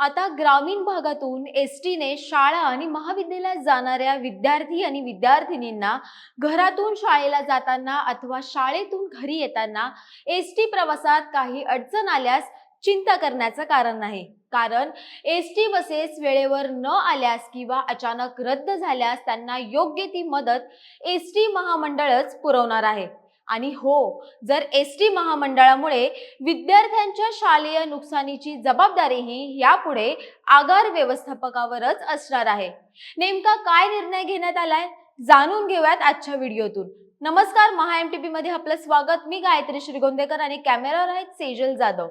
आता ग्रामीण भागातून एस टीने शाळा आणि महाविद्यालयात जाणाऱ्या विद्यार्थी आणि विद्यार्थिनींना घरातून शाळेला जाताना अथवा शाळेतून घरी येताना एस टी प्रवासात काही अडचण आल्यास चिंता करण्याचं कारण नाही. कारण एस टी बसेस वेळेवर न आल्यास किंवा अचानक रद्द झाल्यास त्यांना योग्य ती मदत एस टी महामंडळच पुरवणार आहे. आणि हो जर एस टी महामंडळामुळे विद्यार्थ्यांच्या शालेय नुकसानीची जबाबदारीही यापुढे आगार व्यवस्थापकावरच असणार आहे. नेमका काय निर्णय घेण्यात आलाय? जाणून घेऊयात आजच्या व्हिडिओतून. नमस्कार महा एम टी पी मध्ये आपलं स्वागत. मी गायत्री श्रीगोंदेकर आणि कॅमेरावर आहेत सेजल जाधव.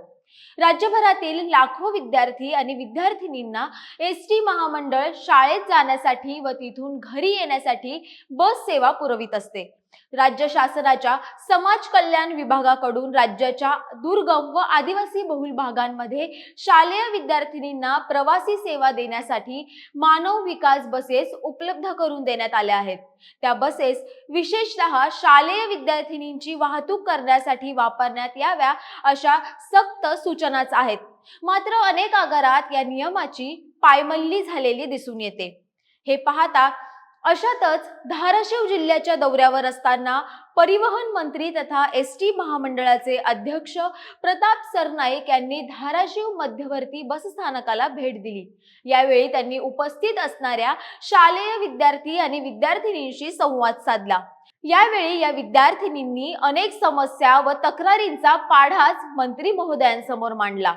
राज्यभरातील लाखो विद्यार्थी आणि विद्यार्थिनींना एस टी महामंडळ शाळेत जाण्यासाठी व तिथून घरी येण्यासाठी बस सेवा पुरवित असते. राज्य शासनाच्या समाज कल्याण विभागाकडून राज्याच्या दुर्गम व आदिवासी बहुल भागांमध्ये शालेय विद्यार्थिनींना प्रवासी सेवा देण्यासाठी मानव विकास बसेस उपलब्ध करून देण्यात आल्या आहेत. त्या बसेस विशेषतः शालेय विद्यार्थिनींची वाहतूक करण्यासाठी वापरण्यात याव्या अशा सक्त सूचनाच आहेत. मात्र अनेक आगारात या नियमाची पायमल्ली झालेली दिसून येते. हे पाहता अशातच धाराशिव जिल्ह्याच्या दौऱ्यावर असताना परिवहन मंत्री तथा एस टी महामंडळाचे अध्यक्ष प्रताप सरनाईक यांनी धाराशिव मध्यवर्ती बसस्थानकाला भेट दिली. यावेळी त्यांनी उपस्थित असणाऱ्या शालेय विद्यार्थी आणि विद्यार्थिनींशी संवाद साधला. यावेळी या विद्यार्थिनींनी अनेक समस्या व तक्रारींचा पाढाच मंत्री महोदयांसमोर मांडला.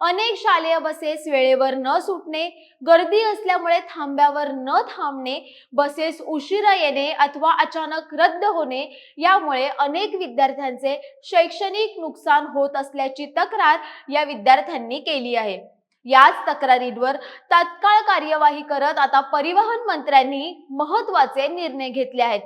अनेक शालेय बसेस वेळेवर न सुटणे गर्दी असल्यामुळे थांब्यावर न थांबणे बसेस उशिरा येणे अथवा अचानक रद्द होणे यामुळे अनेक विद्यार्थ्यांचे शैक्षणिक नुकसान होत असल्याची तक्रार या विद्यार्थ्यांनी केली आहे. याच तक्रारींवर तात्काळ कार्यवाही करत आता परिवहन मंत्र्यांनी महत्त्वाचे निर्णय घेतले आहेत.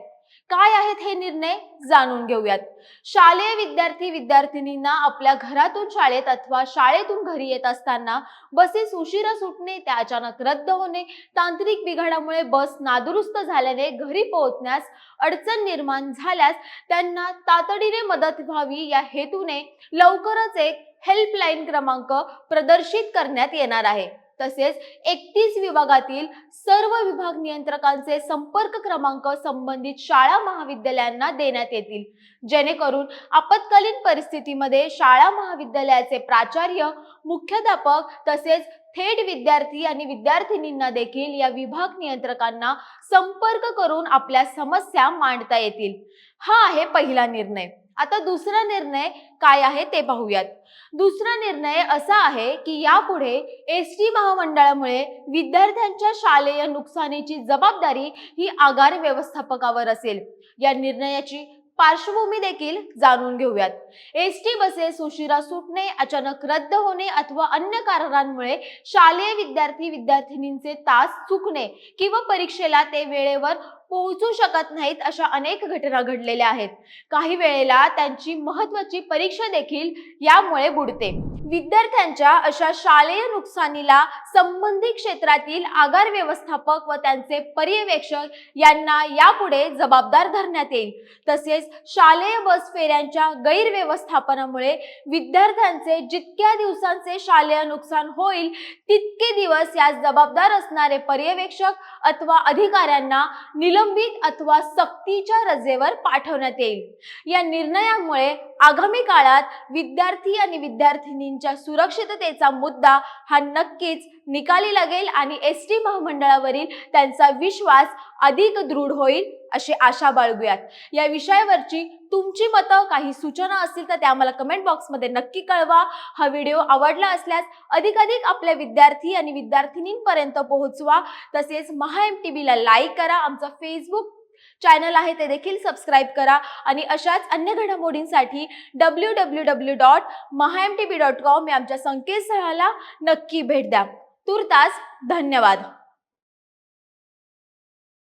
काय आहेत हे निर्णय? जाणून घेऊयात. शालेय विद्यार्थी विद्यार्थिनींना आपल्या घरातून शाळेत अथवा शाळेतून घरी येत असताना बसेस उशिरा सुटणे त्या अचानक रद्द होणे तांत्रिक बिघाडामुळे बस नादुरुस्त झाल्याने घरी पोहोचण्यास अडचण निर्माण झाल्यास त्यांना तातडीने मदत व्हावी या हेतूने लवकरच एक हेल्पलाईन क्रमांक प्रदर्शित करण्यात येणार आहे. तसेच एकतीस विभागातील सर्व विभाग नियंत्रकांचे संपर्क क्रमांक संबंधित शाळा महाविद्यालयांना देण्यात येतील. जेणेकरून आपत्कालीन परिस्थितीमध्ये शाळा महाविद्यालयाचे प्राचार्य मुख्याध्यापक तसेच थेट विद्यार्थी आणि विद्यार्थिनींना देखील या विभाग नियंत्रकांना संपर्क करून आपल्या समस्या मांडता येतील. हा आहे पहिला निर्णय. आता दुसरा निर्णय काय आहे ते पाहूयात. दुसरा निर्णय असा आहे की यापुढे एस टी महामंडळामुळे विद्यार्थ्यांच्या शालेय नुकसानीची जबाबदारी ही आगार व्यवस्थापकावर असेल. या निर्णयाची पार्श्वभूमी देखील जाणून घेऊयात. एस टी बसेस उशिरा सुटणे अचानक रद्द होणे अथवा अन्य कारणांमुळे शालेय विद्यार्थी विद्यार्थिनींचे तास चुकणे किंवा परीक्षेला ते वेळेवर पोहोचू शकत नाहीत अशा अनेक घटना घडलेल्या आहेत. काही वेळेला त्यांची महत्वाची परीक्षा देखील यामुळे बुडते. विद्यार्थ्यांच्या अशा शालेय नुकसानीला संबंधित क्षेत्रातील आगार व्यवस्थापक व त्यांचे पर्यवेक्षक यांना यापुढे जबाबदार धरण्यात येईल. तसेच तसेच शालेय बस फेऱ्यांच्या गैरव्यवस्थापनामुळे विद्यार्थ्यांचे जितक्या दिवसांचे शालेय नुकसान होईल तितके दिवस यास जबाबदार असणारे पर्यवेक्षक अथवा अधिकाऱ्यांना निलंबित अथवा सक्तीच्या रजेवर पाठवण्यात येईल. या निर्णयामुळे आगामी काळात विद्यार्थी आणि विद्यार्थिनींच्या सुरक्षिततेचा मुद्दा हा नक्कीच निकाली लागेल आणि एस टी महामंडळावरील त्यांचा विश्वास अधिक दृढ होईल. अशी आशा बाळगूयात. या विषयावरची तुमची मतं काही सूचना असतील तर त्या मला कमेंट बॉक्समध्ये नक्की कळवा. हा व्हिडिओ आवडला असल्यास अधिकाधिक आपल्या विद्यार्थी आणि विद्यार्थिनींपर्यंत पोहोचवा. तसेच महा एम टी बीला लाईक करा. आमचं फेसबुक चॅनल आहे ते देखील सबस्क्राईब करा. आणि अशाच अन्य घडामोडींसाठी W W W dot Maha M T B dot com या आमच्या संकेतस्थळाला नक्की भेट द्या. तुर्तास धन्यवाद.